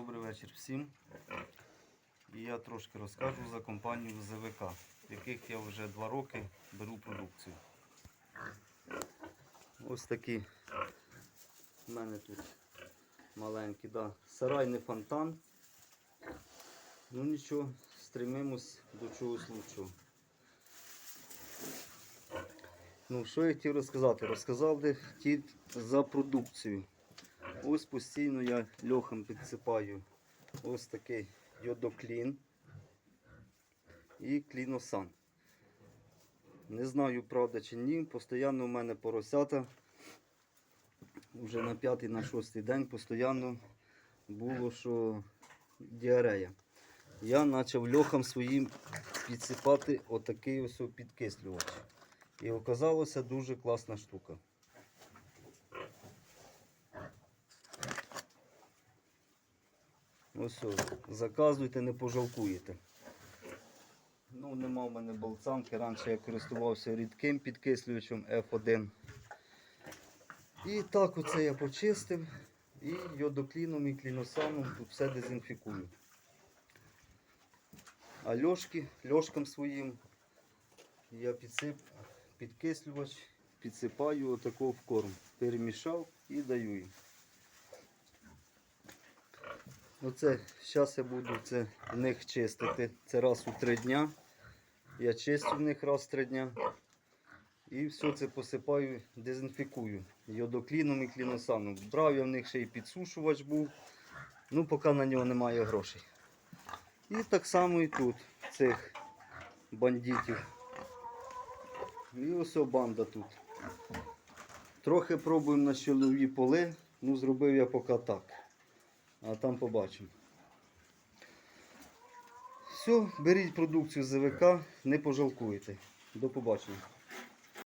Добрий вечір всім. І я трошки розкажу за компанію ЗВК, в яких я вже два роки беру продукцію. Ось такі в мене тут маленькі, да. сарай не фонтан. Ну нічого, стремимось до чогось лучшого. Ну, що я хотів розказати? Розказав де хотів за продукцію. Ось постійно я льохом підсипаю ось такий йодоклін і кліносан. Не знаю, правда чи ні. Постійно у мене поросята. Вже на п'ятий, на шостий день постійно було, що діарея. Я почав льохом своїм підсипати отакий ось підкислювач. І оказалося дуже класна штука. Ось, о, заказуйте, не пожалкуєте. Ну, нема в мене болцанки. Раніше я користувався рідким підкислювачем F1. І так оце я почистив. І йодокліном і кліносаном тут все дезінфікую. А льошки, льошкам своїм я підсип, підкислювач, підсипаю отако в корм. Перемішав і даю їм. Оце, зараз я буду це в них чистити. Це раз у три дня. Я чистю в них раз в три дня. І все це посипаю, дезінфікую. Йодокліном і кліносаном. Брав я в них ще й підсушувач був. Ну, поки на нього немає грошей. І так само і тут цих бандитів. І ось банда тут. Трохи пробуємо на щелові поли. Ну, зробив я поки так. А там побачимо. Все, беріть продукцію з ЗВК, не пожалкуєте. До побачення.